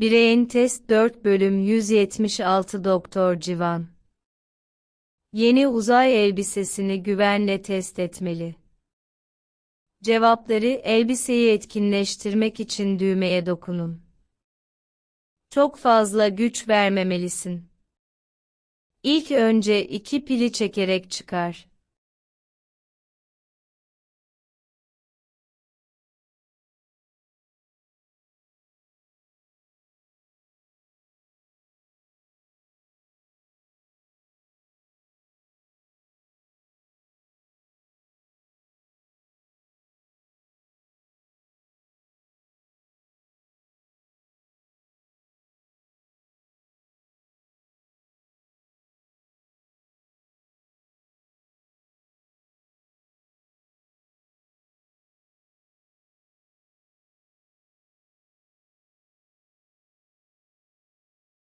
Bireyin Test 4 Bölüm 176 Doktor Civan Yeni uzay elbisesini güvenle test etmeli. Cevapları elbiseyi etkinleştirmek için düğmeye dokunun. Çok fazla güç vermemelisin. İlk önce iki pili çekerek çıkar.